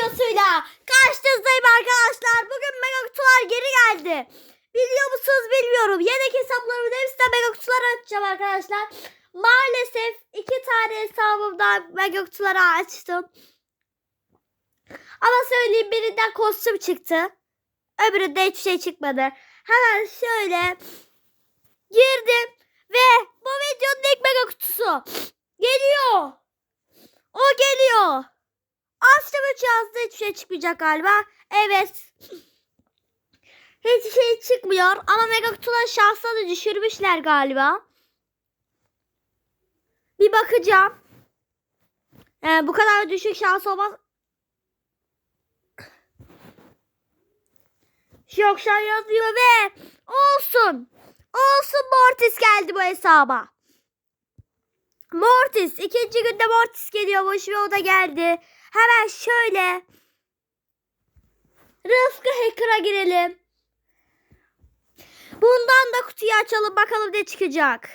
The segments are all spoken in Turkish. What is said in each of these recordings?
videosuyla karşınızdayım arkadaşlar. Bugün mega kutular geri geldi. Biliyor musunuz bilmiyorum. Yedek hesaplarımın hepsine mega kutular açacağım arkadaşlar. Maalesef iki tane hesabımdan mega kutuları açtım. Ama söyleyeyim birinden kostüm çıktı. Öbüründe hiçbir şey çıkmadı. Hemen şöyle girdim ve bu videonun ilk mega kutusu geliyor. O geliyor. Üç yazdı hiçbir şey çıkmayacak galiba. Evet. Hiçbir şey çıkmıyor ama mega kutuların şansını düşürmüşler galiba. Bir bakacağım. Ee, bu kadar düşük şans olmaz. Yok şu an yazıyor ve olsun. Olsun Mortis geldi bu hesaba. Mortis. ikinci günde Mortis geliyormuş ve o da geldi. Hemen şöyle Rıfkı Hacker'a girelim. Bundan da kutuyu açalım bakalım ne çıkacak.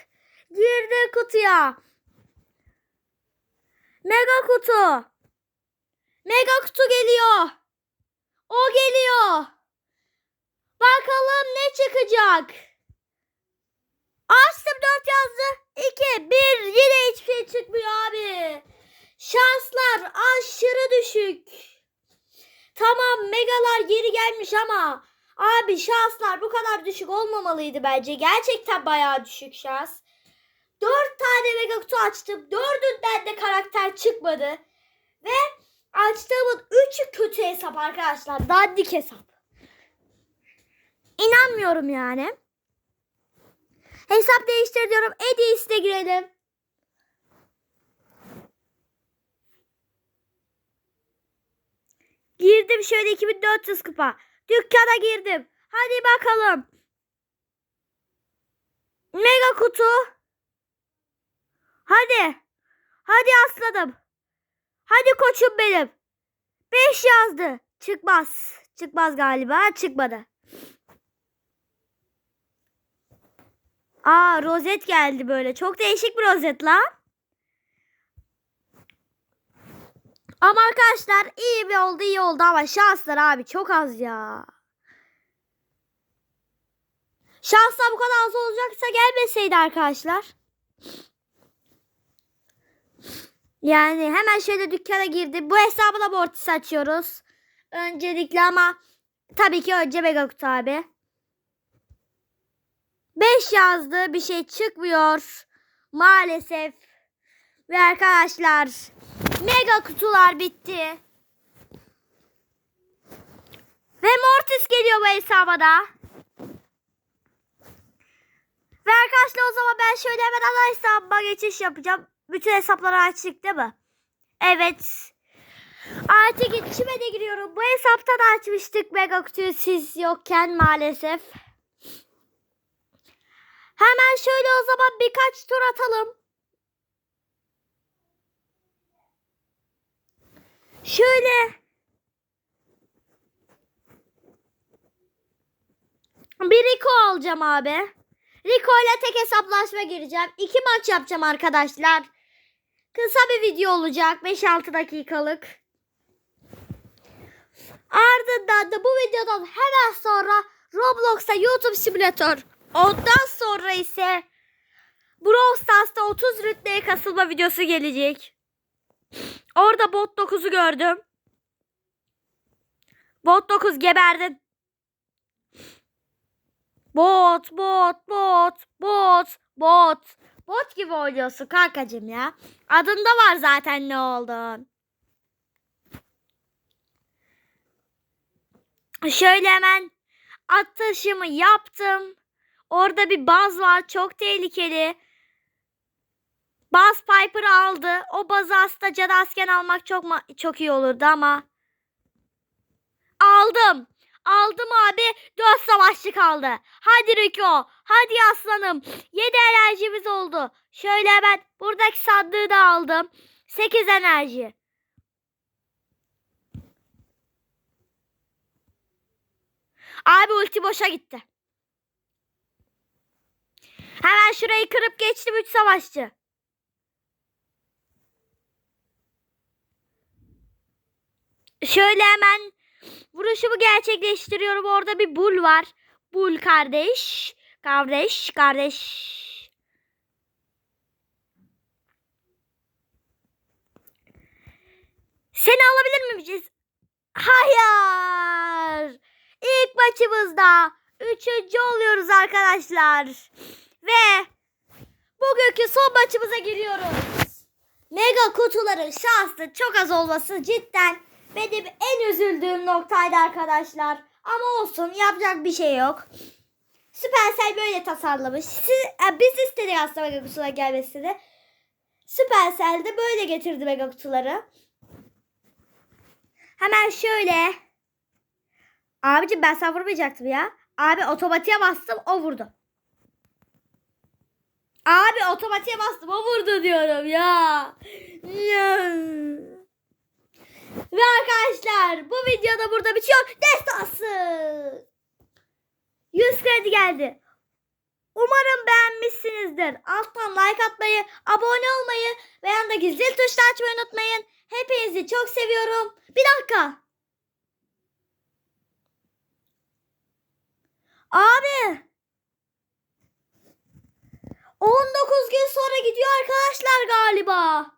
Girdi kutuya. Mega kutu. Mega kutu geliyor. O geliyor. Bakalım ne çıkacak. Açtım 4 yazdı. 2, 1 yine hiçbir şey çıkmıyor abi. Şanslar aşırı düşük. Tamam gelmiş ama abi şanslar bu kadar düşük olmamalıydı bence. Gerçekten bayağı düşük şans. 4 tane mega kutu açtım. Dördünden de karakter çıkmadı. Ve açtığımın 3'ü kötü hesap arkadaşlar. Dandik hesap. İnanmıyorum yani. Hesap değiştir diyorum. Edis'e girelim. Girdim şöyle 2400 kupa. Dükkana girdim. Hadi bakalım. Mega kutu. Hadi. Hadi aslanım. Hadi koçum benim. 5 yazdı. Çıkmaz. Çıkmaz galiba. Çıkmadı. Aa rozet geldi böyle. Çok değişik bir rozet lan. Ama arkadaşlar iyi bir oldu iyi oldu ama şanslar abi çok az ya. Şanslar bu kadar az olacaksa gelmeseydi arkadaşlar. Yani hemen şöyle dükkana girdim. Bu hesabı da mortis açıyoruz. Öncelikle ama tabii ki önce mega kutu abi. 5 yazdı bir şey çıkmıyor. Maalesef. Ve arkadaşlar mega kutular bitti. Ve Mortis geliyor bu hesaba da. Ve arkadaşlar o zaman ben şöyle hemen ana hesabıma geçiş yapacağım. Bütün hesapları açtık değil mi? Evet. Artık içime de giriyorum. Bu hesapta da açmıştık mega kutuyu siz yokken maalesef. Hemen şöyle o zaman birkaç tur atalım. Şöyle. Bir Rico alacağım abi. Rico ile tek hesaplaşma gireceğim. İki maç yapacağım arkadaşlar. Kısa bir video olacak. 5-6 dakikalık. Ardından da bu videodan hemen sonra Roblox'a YouTube simülatör. Ondan sonra ise Brawl Stars'ta 30 rütbeye kasılma videosu gelecek. Orada bot 9'u gördüm. Bot 9 geberdin. Bot, bot, bot, bot, bot. Bot gibi oynuyorsun kankacığım ya. Adında var zaten ne oldun. Şöyle hemen atışımı yaptım. Orada bir baz var çok tehlikeli. Baz Piper'ı aldı. O bazı aslında Cadasken almak çok çok iyi olurdu ama. Aldım. Aldım abi. Dört savaşçı kaldı. Hadi Rico. Hadi aslanım. Yedi enerjimiz oldu. Şöyle hemen buradaki sandığı da aldım. Sekiz enerji. Abi ulti boşa gitti. Hemen şurayı kırıp geçtim 3 savaşçı. Şöyle hemen vuruşumu gerçekleştiriyorum. Orada bir bul var. Bul kardeş. Kardeş, kardeş. Seni alabilir miyim? Hayır. İlk maçımızda üçüncü oluyoruz arkadaşlar. Ve bugünkü son maçımıza giriyoruz. Mega kutuların şanslı çok az olması cidden benim en üzüldüğüm noktaydı arkadaşlar. Ama olsun yapacak bir şey yok. Supercell böyle tasarlamış. Siz, e, biz istedik aslında mega kutular gelmesini. Supercell de böyle getirdi mega kutuları. Hemen şöyle. Abicim ben sana vurmayacaktım ya. Abi otomatiğe bastım o vurdu. Abi otomatiğe bastım o vurdu diyorum ya. Ve arkadaşlar bu videoda burada bitiyor. Destansı. 100 kredi geldi. Umarım beğenmişsinizdir. Alttan like atmayı, abone olmayı ve yanındaki zil tuşunu açmayı unutmayın. Hepinizi çok seviyorum. Bir dakika. Abi. 19 gün sonra gidiyor arkadaşlar galiba.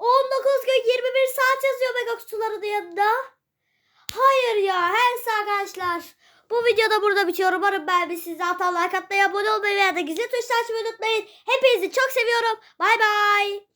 19 gün 21 saat yazıyor mega kutuların yanında. Hayır ya her arkadaşlar. Bu videoda burada bitiyor. Umarım beğenmişsiniz. Zaten like atmayı, abone olmayı ve da gizli tuşları açmayı unutmayın. Hepinizi çok seviyorum. Bay bay.